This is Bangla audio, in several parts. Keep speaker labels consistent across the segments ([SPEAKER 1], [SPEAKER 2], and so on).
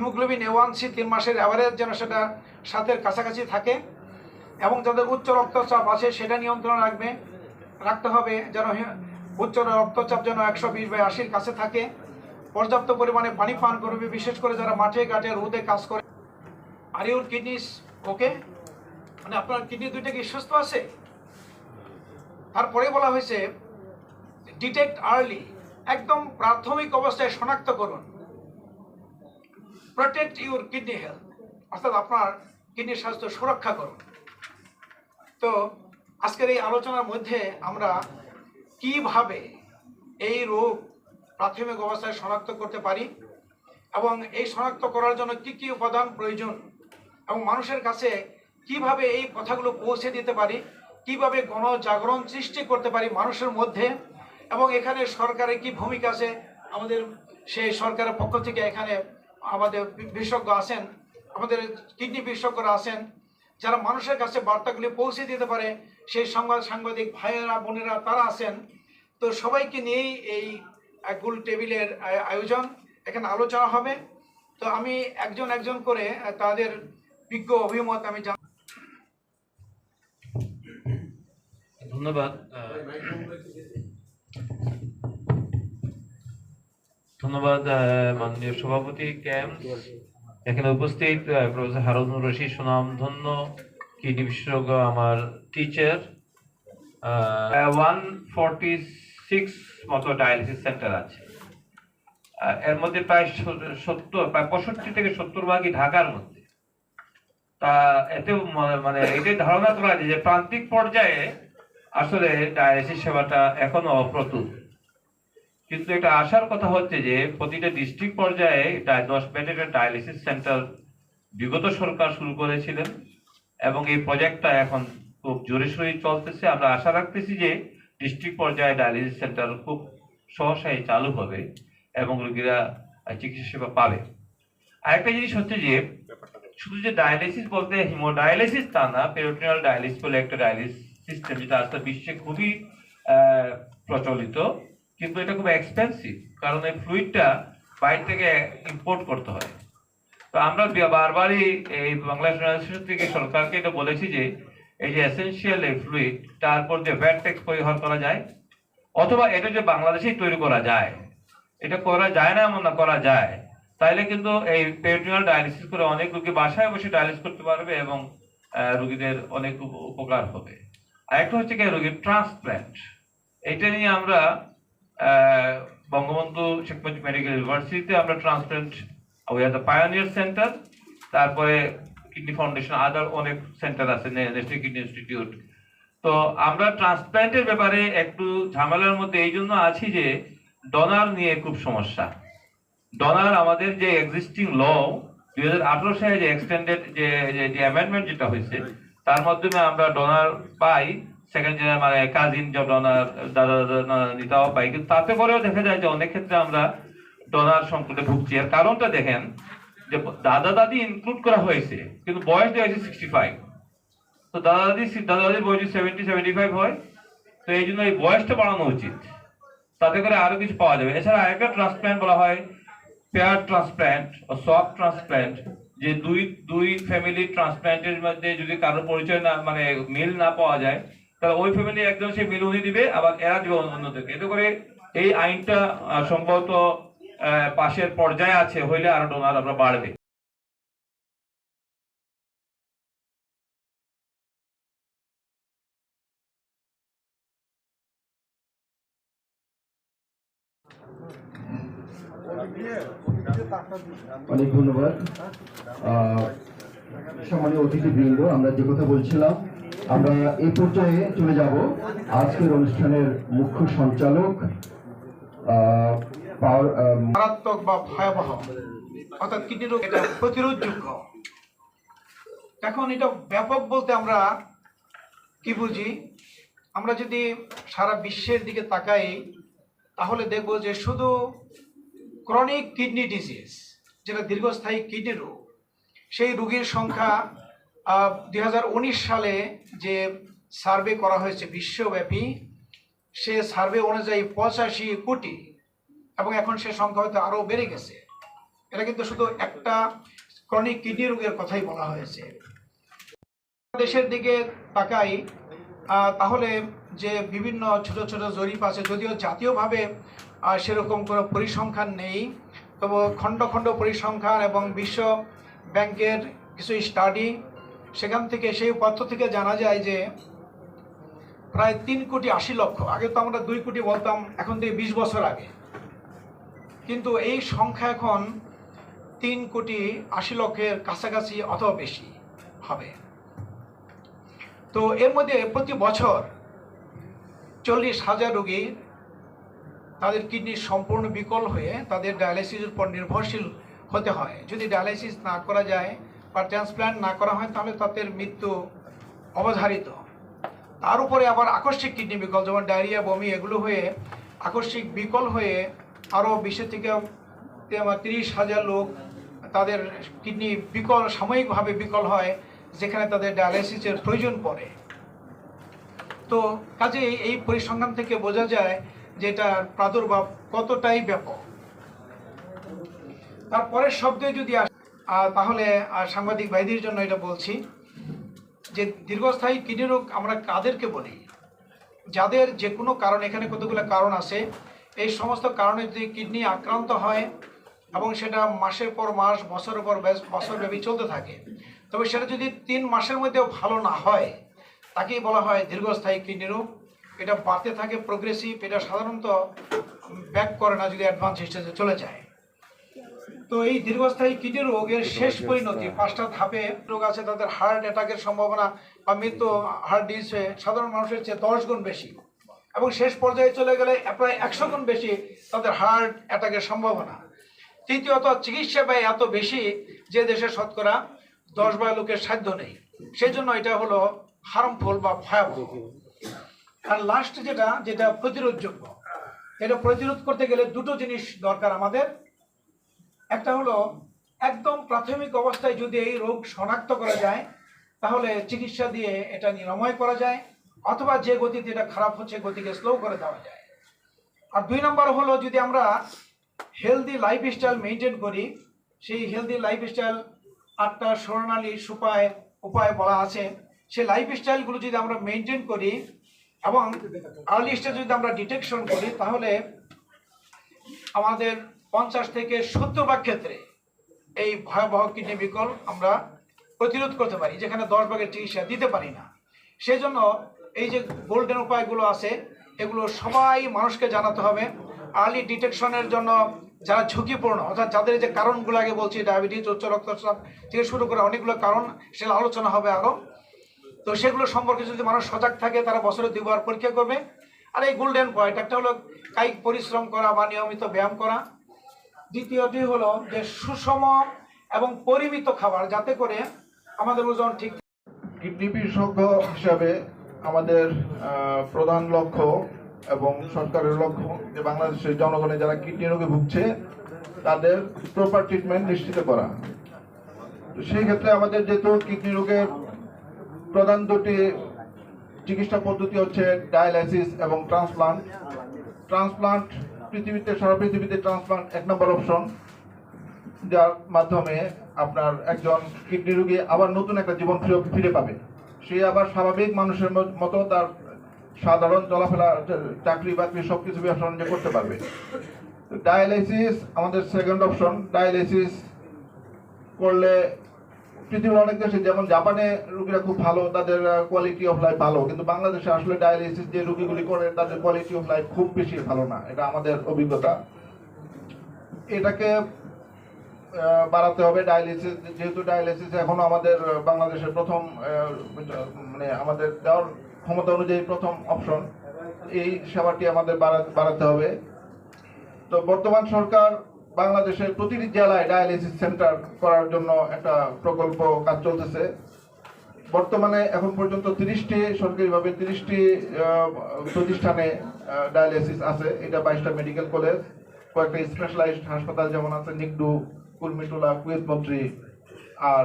[SPEAKER 1] হিমোগ্লোবিন এ ওয়ান সি তিন মাসের অ্যাভারেজ যেন সেটা সাতের কাছাকাছি থাকে এবং যাদের উচ্চ রক্তচাপ আছে সেটা নিয়ন্ত্রণ রাখবে, রাখতে হবে যেন উচ্চ রক্তচাপ যেন একশো বিশ বাই আশির কাছে থাকে। পর্যাপ্ত পরিমাণে পানি পান করবে, বিশেষ করে যারা মাঠে, ঘাটে, রোদে কাজ করে। আর ইউর কিডনিস ওকে মানে আপনার কিডনি দুইটা কি সুস্থ আছে? তারপরে বলা হয়েছে ডিটেক্ট আর্লি একদম প্রাথমিক অবস্থায় শনাক্ত করুন। প্রোটেক্ট ইউর কিডনি হেলথ অর্থাৎ আপনার কিডনির স্বাস্থ্য সুরক্ষা করুন। তো আজকের এই আলোচনার মধ্যে আমরা কীভাবে এই রোগ প্রাথমিক অবস্থায় শনাক্ত করতে পারি এবং এই শনাক্ত করার জন্য কি কি উপাদান প্রয়োজন এবং মানুষের কাছে কীভাবে এই কথাগুলো পৌঁছে দিতে পারি, কীভাবে গণজাগরণ সৃষ্টি করতে পারি মানুষের মধ্যে এবং এখানে সরকারের কি ভূমিকা আছে আমাদের সেই সরকারের পক্ষ থেকে এখানে আমাদের বিশেষজ্ঞ আছেন আমাদের কিডনি বিশেষজ্ঞরা আছেন যারা মানুষের কাছে বার্তাগুলি পৌঁছে দিতে পারে সেই সংবাদ সাংবাদিক ভাইয়েরা বোনেরা তারা আছেন। তো সবাইকে নিয়েই এই এক গোল টেবিলের আয়োজন এখানে আলোচনা হবে। তো আমি একজন একজন করে তাদের বিজ্ঞ অভিমত আমি জান
[SPEAKER 2] ধন্যবাদ ধন্যবাদ মাননীয় সভাপতি ক্যাম্প এখানে উপস্থিত প্রফেসর হারুনুর রশিদ সুনাম ধন্য, কিডনি বিশেষজ্ঞ আমার টিচার ওয়ান ফর্টি সিক্স মতো ডায়ালিসিস সেন্টার আছে। এর মধ্যে প্রায় সত্তর প্রায় পঁয়ষট্টি থেকে সত্তর ভাগই ঢাকার মধ্যে। তা এতে মানে এটাই ধারণা করা যে প্রান্তিক পর্যায়ে আসলে ডায়ালিসিস সেবাটা এখনও অপ্রতুল। কিন্তু এটা আসার কথা হচ্ছে যে প্রতিটা ডিস্ট্রিক্ট পর্যায়ে দশ বেডের ডায়ালিসিস সেন্টার বিগত সরকার শুরু করেছিলেন এবং এই প্রজেক্টটা এখন খুব জোরে সোরে চলতেছে। আমরা আশা রাখতেছি যে ডিস্ট্রিক্ট পর্যায়ে ডায়ালিসিস সেন্টার খুব সহসাই চালু হবে এবং রোগীরা চিকিৎসা সেবা পাবে। আরেকটা জিনিস হচ্ছে যে শুধু যে ডায়ালিসিস বলতে হিমোডায়ালিসিস তা না পেরোটিনাল ডায়ালিসিস বলে একটা ডায়ালিসিস সিস্টেম যেটা আজকে বিশ্বে খুবই প্রচলিত। কিন্তু এটা খুব এক্সপেন্সিভ কারণ এই ফ্লুইডটা বাইরে থেকে ইম্পোর্ট করতে হয়। তো আমরা বারবারই এই বাংলাদেশ থেকে সরকারকে এটা বলেছি যে, এই যে এসেনশিয়াল এই ফ্লুইড তারপর যে ভ্যাট ট্যাক্স পরিহার করা যায়, অথবা এটা যে বাংলাদেশেই তৈরি করা যায়, এটা করা যায় না এমন না, করা যায়। তাইলে কিন্তু এই পেরিটোনিয়াল ডায়ালিসিস করে অনেক রোগী বাসায় বসে ডায়ালিসিস করতে পারবে এবং রোগীদের অনেক উপকার হবে। আরেকটা হচ্ছে কি, রোগীর ট্রান্সপ্ল্যান্ট এটা নিয়ে আমরা বঙ্গবন্ধু শেখ মুজিব মেডিকেল ইউনিভার্সিটিতে আমরা transplant we are the pioneer centre তারপরে কিডনি ফাউন্ডেশন আদার অনেক সেন্টার আছে ন্যাশনাল কিডনি ইনস্টিটিউট তো আমরা ট্রান্সপ্ল্যান্টের ব্যাপারে একটু ঝামেলার মধ্যে, এই জন্য আছি যে ডোনার নিয়ে খুব সমস্যা। ডোনার আমাদের যে এক্সিস্টিং ল দুই হাজার আঠারো সালে যে এক্সটেন্ডেড যে অ্যামেন্ডমেন্ট যেটা হয়েছে, তার মাধ্যমে আমরা ডোনার পাই। সেকেন্ড মানে কাজিন যে ডোনার দাদা দাদা নিতাও পাই কিন্তু তাতে করেও দেখা যায় যে অনেক ক্ষেত্রে আমরা ডোনার সংকটে ভুগছি। এর কারণটা দেখেন যে দাদা দাদি ইনক্লুড করা হয়েছে, কিন্তু বয়স দেওয়া হয়েছে সিক্সটি ফাইভ তো দাদা দাদি দাদা দাদির বয়স সেভেন্টি সেভেন্টি ফাইভ হয়, তো এই জন্য এই বয়সটা বাড়ানো উচিত। তাতে করে আরও কিছু পাওয়া যাবে। এছাড়া আরেকটা ট্রান্সপ্ল্যান্ট বলা হয় পেয়ার ট্রান্সপ্ল্যান্ট ও সফট ট্রান্সপ্ল্যান্ট যে দুই দুই ফ্যামিলি ট্রান্সপ্ল্যান্টের মধ্যে যদি কারও পরিচয় না মানে মিল না পাওয়া যায় তাহলে ওই ফ্যামিলি একজন সে মিল উনি দিবে, আবার এরা দিবে অন্যদেরকে। এতে করে এই আইনটা সম্ভবত পাশের পর্যায়ে আছে, হইলে আরও ডোনার আমরা বাড়বে।
[SPEAKER 3] অনেক ধন্যবাদ। সম্মানীয় অতিথিবৃন্দ, আমরা যে কথা বলছিলাম আমরা এই পর্যায়ে চলে যাব। আজকের অনুষ্ঠানের মুখ্য সঞ্চালক
[SPEAKER 1] মারাত্মক বা ভয়াবহ। অর্থাৎ কিডনি রোগ, এটা প্রতিরোধযোগ্য। এখন এটা ব্যাপক বলতে আমরা কি বুঝি? আমরা যদি সারা বিশ্বের দিকে তাকাই, তাহলে দেখব যে শুধু ক্রনিক কিডনি ডিজিজ যেটা দীর্ঘস্থায়ী কিডনি রোগ, সেই রোগীর সংখ্যা দুই হাজার উনিশ সালে যে সার্ভে করা হয়েছে বিশ্বব্যাপী, সে সার্ভে অনুযায়ী পঁচাশি কোটি, এবং এখন সে সংখ্যা হয়তো আরও বেড়ে গেছে। এটা কিন্তু শুধু একটা ক্রনিক কিডনি রোগের কথাই বলা হয়েছে। দেশের দিকে তাকাই তাহলে যে বিভিন্ন ছোট ছোট জরিপ আছে, যদিও জাতীয়ভাবে সেরকম কোনো পরিসংখ্যান নেই তবু খণ্ড খণ্ড পরিসংখ্যান এবং বিশ্ব ব্যাংকের কিছু স্টাডি সেখান থেকে, সেই পথ্য থেকে জানা যায় যে প্রায় তিন কোটি আশি লক্ষ, আগে তো আমরা দুই কোটি বলতাম, এখন থেকে বিশ বছর আগে। কিন্তু এই সংখ্যা এখন তিন কোটি আশি লক্ষের কাছাকাছি অথবা বেশি হবে। তো এর মধ্যে প্রতি বছর চল্লিশ হাজার রোগী তাদের কিডনি সম্পূর্ণ বিকল হয়ে তাদের ডায়ালিসিসের উপর নির্ভরশীল হতে হয়। যদি ডায়ালিসিস না করা যায় বা ট্রান্সপ্ল্যান্ট না করা হয় তাহলে তাদের মৃত্যু অবধারিত। তার উপরে আবার আকস্মিক কিডনি বিকল যেমন ডায়রিয়া বমি এগুলো হয়ে আকস্মিক বিকল হয়ে আরও বিশের থেকে তিরিশ হাজার লোক তাদের কিডনি বিকল সাময়িকভাবে বিকল হয় যেখানে তাদের ডায়ালিসিসের প্রয়োজন পড়ে। তো কাজেই এই পরিসংখ্যান থেকে বোঝা যায় যে এটার প্রাদুর্ভাব কতটাই ব্যাপক। তারপরের শব্দে যদি আসি, তাহলে সাংবাদিক ভাইদের জন্য এটা বলছি যে দীর্ঘস্থায়ী কিডনি রোগ আমরা কাদেরকে বলি? যাদের যে কোনো কারণ, এখানে কতগুলো কারণ আছে, এই সমস্ত কারণে যদি কিডনি আক্রান্ত হয় এবং সেটা মাসের পর মাস, বছরের পর বছর ব্যাপী চলতে থাকে, তবে সেটা যদি তিন মাসের মধ্যেও ভালো না হয়, তাকেই বলা হয় দীর্ঘস্থায়ী কিডনি রোগ। এটা বাড়তে থাকে প্রোগ্রেসিভ এটা সাধারণত ব্যাক করে না, যদি অ্যাডভান্স স্টেজে চলে যায়। তো এই দীর্ঘস্থায়ী কিডনি রোগের শেষ পরিণতি পাঁচটা ধাপে রোগ আছে তাদের হার্ট অ্যাটাকের সম্ভাবনা বা মৃত্যু হার্ট ডিসে সাধারণ মানুষের চেয়ে দশ গুণ বেশি। এবং শেষ পর্যায়ে চলে গেলে প্রায় একশো গুণ বেশি তাদের হার্ট অ্যাটাকের সম্ভাবনা। তৃতীয়ত চিকিৎসা ব্যয় এত বেশি যে দেশে শতকরা দশ বাই লোকের সাধ্য নেই। সেই জন্য এটা হলো হার্মফুল বা ভয়াবহ। আর লাস্ট যেটা যেটা প্রতিরোধযোগ্য। এটা প্রতিরোধ করতে গেলে দুটো জিনিস দরকার আমাদের। একটা হলো, একদম প্রাথমিক অবস্থায় যদি এই রোগ শনাক্ত করা যায়, তাহলে চিকিৎসা দিয়ে এটা নিরাময় করা যায়, অথবা যে গতিতে এটা খারাপ হচ্ছে, গতিকে স্লো করে দেওয়া যায়। আর দুই নম্বর হলো, যদি আমরা হেলদি লাইফস্টাইল মেনটেন করি, সেই হেলদি লাইফস্টাইল আটটা স্বর্ণালী উপায় উপায় বলা আছে, সেই লাইফস্টাইলগুলো যদি আমরা মেনটেন করি, এবং আর্লি স্টেজ যদি আমরা ডিটেকশন করি, তাহলে আমাদের পঞ্চাশ থেকে সত্তর ভাগ ক্ষেত্রে এই ভয়াবহ কিডনি বিকল আমরা প্রতিরোধ করতে পারি, যেখানে দশ ভাগের চিকিৎসা দিতে পারি না। সেই জন্য এই যে গোল্ডেন উপায়গুলো আছে, এগুলো সবাই মানুষকে জানাতে হবে। আর্লি ডিটেকশনের জন্য যারা ঝুঁকিপূর্ণ, অর্থাৎ যাদের যে কারণগুলো আগে বলছি ডায়াবেটিস উচ্চ রক্তচাপ থেকে শুরু করে অনেকগুলো কারণ, সেগুলো আলোচনা হবে আরও তো সেগুলো সম্পর্কে যদি মানুষ সজাগ থাকে, তারা বছরে দুবার পরীক্ষা করবে। আর এই গোল্ডেন পয়েন্ট একটা হলো কায়িক পরিশ্রম করা বা নিয়মিত ব্যায়াম করা। দ্বিতীয়টি হলো যে সুষম এবং পরিমিত খাবার, যাতে করে আমাদের ওজন ঠিক
[SPEAKER 4] কিডনি বিশেষজ্ঞ হিসাবে আমাদের প্রধান লক্ষ্য এবং সরকারের লক্ষ্য যে বাংলাদেশের জনগণে যারা কিডনি রোগে ভুগছে, তাদের প্রপার ট্রিটমেন্ট নিশ্চিত করা। তো সেই ক্ষেত্রে আমাদের যেহেতু কিডনি রোগের প্রধান দুটি চিকিৎসা পদ্ধতি হচ্ছে ডায়ালাইসিস এবং ট্রান্সপ্লান্ট। ট্রান্সপ্লান্ট পৃথিবীতে সারা পৃথিবীতে ট্রান্সপ্লান্ট এক নম্বর অপশন, যার মাধ্যমে আপনার একজন কিডনি রোগী আবার নতুন একটা জীবন ফিরে পাবে। সে আবার স্বাভাবিক মানুষের মতো তার সাধারণ চলাফেরা, চাকরি বাকরি সব কিছু ব্যবসা করতে পারবে। ডায়ালাইসিস আমাদের সেকেন্ড অপশন ডায়ালাইসিস করলে পৃথিবীর অনেক দেশে যেমন জাপানে রোগীরা খুব ভালো, তাদের কোয়ালিটি অফ লাইফ ভালো। কিন্তু বাংলাদেশে আসলে ডায়ালিসিস যে রোগীগুলি করে, তাদের কোয়ালিটি অফ লাইফ খুব বেশি ভালো না। এটা আমাদের অভিজ্ঞতা। এটাকে বাড়াতে হবে ডায়ালিসিস যেহেতু ডায়ালিসিস এখনও আমাদের বাংলাদেশের প্রথম মানে আমাদের দেওয়ার ক্ষমতা অনুযায়ী প্রথম অপশন এই সেবাটি আমাদের বাড়া- বাড়াতে হবে। তো বর্তমান সরকার বাংলাদেশের প্রতিটি জেলায় ডায়ালিসিস সেন্টার করার জন্য একটা প্রকল্প কাজ চলতেছে। বর্তমানে এখন পর্যন্ত তিরিশটি, সরকারিভাবে তিরিশটি প্রতিষ্ঠানে ডায়ালিসিস আছে। এটা বাইশটা মেডিকেল কলেজ কয়েকটা স্পেশালাইজড হাসপাতাল যেমন আছে নিকডু কুর্মিটোলা কুয়েতমন্ত্রী, আর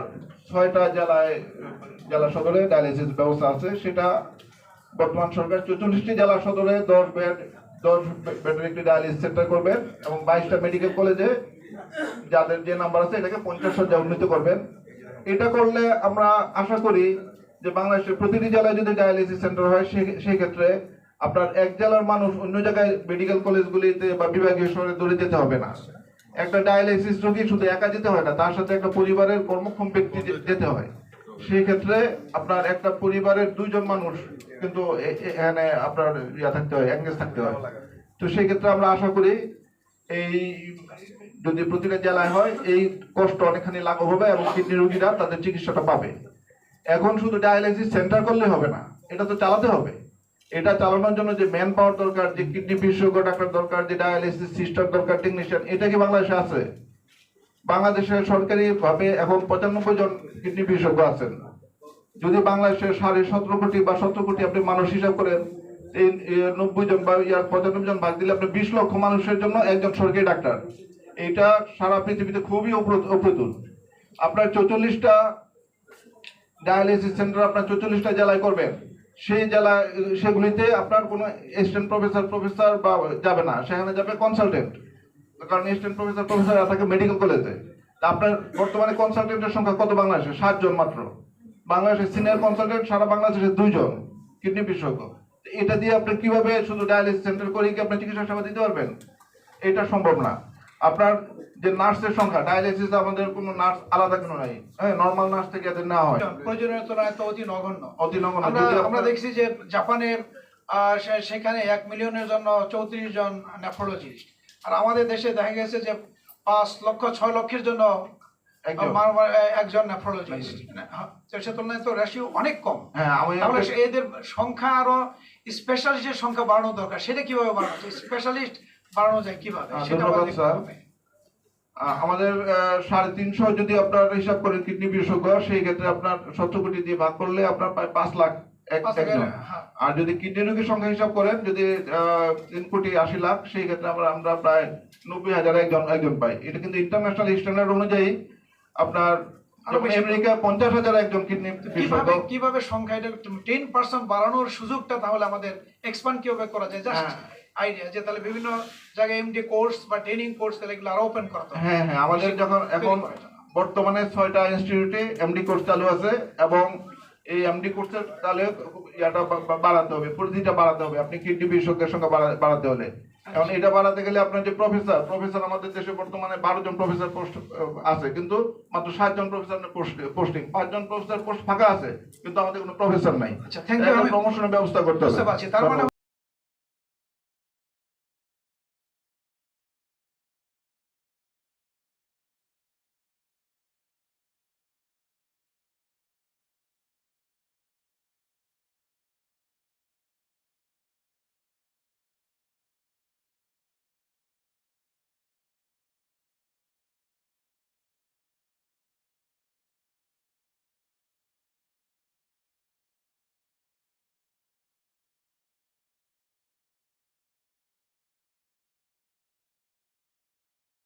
[SPEAKER 4] ছয়টা জেলায়, জেলা সদরে ডায়ালিসিস ব্যবস্থা আছে। সেটা বর্তমান সরকার চৌচল্লিশটি জেলা সদরে দশ বেড দশ একটি ডায়ালিসিস সেন্টার করবেন এবং বাইশটা মেডিকেল কলেজে যাদের যে নাম্বার আছে এটাকে পঞ্চাশ শয্যা উন্নীত করবেন। এটা করলে আমরা আশা করি যে বাংলাদেশের প্রতিটি জেলায় যদি ডায়ালিসিস সেন্টার হয় সেই ক্ষেত্রে আপনার এক জেলার মানুষ অন্য জায়গায় মেডিকেল কলেজগুলিতে বা বিভাগীয় শহরে দৌড়ে যেতে হবে না। একটা ডায়ালিসিস রোগী শুধু একা যেতে হয় না, তার সাথে একটা পরিবারের কর্মক্ষম ব্যক্তি যেতে হয়। সেই ক্ষেত্রে আপনার একটা পরিবারের দুইজন মানুষ কিন্তু এখানে আপনার ইয়া থাকতে হয় এঙ্গেজ থাকতে হয়। তো সেই ক্ষেত্রে আমরা আশা করি এই যদি প্রতিটা জেলায় হয়, এই কষ্ট অনেকখানি লাঘব হবে এবং কিডনি রোগীরা তাদের চিকিৎসাটা পাবে। এখন শুধু ডায়ালিসিস সেন্টার করলে হবে না, এটা তো চালাতে হবে। এটা চালানোর জন্য যে ম্যান পাওয়ার দরকার, যে কিডনি বিশেষজ্ঞ ডাক্তার দরকার, যে ডায়ালিসিস সিস্টেম দরকার টেকনিশিয়ান এটা কি বাংলাদেশে আছে? বাংলাদেশের সরকারি ভাবে এখন পঁচানব্বই জন কিডনি বিশেষজ্ঞ আছেন। যদি বাংলাদেশের সাড়ে সতেরো কোটি বা সতেরো কোটি আপনি মানুষ হিসাব করেন এই এই নব্বই জন বা ইয়ার পঁচানব্বই জন ভাগ দিলে আপনি বিশ লক্ষ মানুষের জন্য একজন সরকারি ডাক্তার। এটা সারা পৃথিবীতে খুবই অপ্রতুল। আপনার চৌচল্লিশটা ডায়ালিসিস সেন্টার আপনার চৌচল্লিশটা জেলায় করবেন। সেই জেলা সেগুলিতে আপনার কোনো অ্যাসিস্ট্যান্ট প্রফেসর প্রফেসর বা যাবে না। সেখানে যাবে কনসালটেন্ট কারণ অ্যাসিস্ট্যান্ট প্রফেসর প্রফেসর থাকে মেডিকেল কলেজে তা আপনার বর্তমানে কনসালটেন্টের সংখ্যা কত বাংলাদেশে? সাতজন মাত্র। বাংলাদেশের সিনিয়র কনসালটেন্ট সারা বাংলাদেশে দুইজন কিডনি বিশেষজ্ঞ। এটা দিয়ে আপনি কীভাবে শুধু ডায়ালিসিস সেন্টার করে কি আপনি চিকিৎসা সেবা দিতে পারবেন? এটা সম্ভব না। আপনার যে নার্সের সংখ্যা ডায়ালিসিস আমাদের কোনো নার্স আলাদা কোনো নাই। হ্যাঁ নর্মাল নার্স থেকে এদের নেওয়া হয়।
[SPEAKER 1] প্রয়োজনীয় তুলনায় তো অতি নগণ্য।
[SPEAKER 4] অতি নগণ্য।
[SPEAKER 1] আমরা দেখছি যে জাপানে সেখানে এক মিলিয়নের জন্য চৌত্রিশ জন নেফ্রোলজিস্ট আর আমাদের দেশে দেখা গেছে যে পাঁচ লক্ষ ছয় লক্ষের জন্য
[SPEAKER 4] একজন।
[SPEAKER 1] মার- মার- একজন নেফ্রোলজিস্ট সে তুলনায় তো রেশিও অনেক কম।
[SPEAKER 4] হ্যাঁ
[SPEAKER 1] তাহলে এদের সংখ্যা আরও স্পেশালিস্টের সংখ্যা বাড়ানো দরকার। সেটা কীভাবে বাড়ানো স্পেশালিস্ট বাড়ানো যায় কীভাবে? আমাদের
[SPEAKER 4] সাড়ে তিনশো যদি আপনার হিসাব করেন কিডনি বিশেষজ্ঞ সেই ক্ষেত্রে আপনার সতেরো কোটি দিয়ে ভাগ করলে আপনার প্রায় পাঁচ লাখ
[SPEAKER 1] হ্যাঁ।
[SPEAKER 4] আর যদি কিডনি রোগীর সংখ্যা হিসাব করেন যদি তিন কোটি আশি লাখ সেই ক্ষেত্রে আমরা আমরা প্রায় নব্বই হাজার একজন একজন পাই এটা কিন্তু ইন্টারন্যাশনাল স্ট্যান্ডার্ড অনুযায়ী আপনার
[SPEAKER 1] বেশি।
[SPEAKER 4] আমেরিকা পঞ্চাশ হাজার একজন কিডনি
[SPEAKER 1] কীভাবে কীভাবে সংখ্যা এটা টেন পার্সেন্ট বাড়ানোর সুযোগটা তাহলে আমাদের এক্সপান্ড কীভাবে করা যায় জাস্ট
[SPEAKER 4] হ্যাঁ।
[SPEAKER 1] আইডিয়া যে তাহলে বিভিন্ন জায়গায় এমডি কোর্স বা ট্রেনিং কোর্স তাহলে এগুলো আরও ওপেন করা
[SPEAKER 4] হ্যাঁ হ্যাঁ আমাদের যখন এখন বর্তমানে ছয়টা ইনস্টিটিউটে এমডি কোর্স চালু আছে এবং এই এমডি কোর্সের তাহলে ইয়াটা বাড়াতে হবে পরিধিটা বাড়াতে হবে আপনি কিডনি বিশেষজ্ঞের সঙ্গে বাড়াতে হলে। এখন এটা বাড়াতে গেলে আপনার যে প্রফেসর প্রফেসর আমাদের দেশে বর্তমানে বারো জন প্রফেসর পোস্ট আছে কিন্তু মাত্র সাত জন প্রফেসর পোস্টিং পাঁচ জন প্রফেসর পোস্ট ফাঁকা আছে কিন্তু আমাদের কোনো প্রফেসর নাই।
[SPEAKER 1] আচ্ছা.
[SPEAKER 4] প্রমোশনের ব্যবস্থা করতে হবে।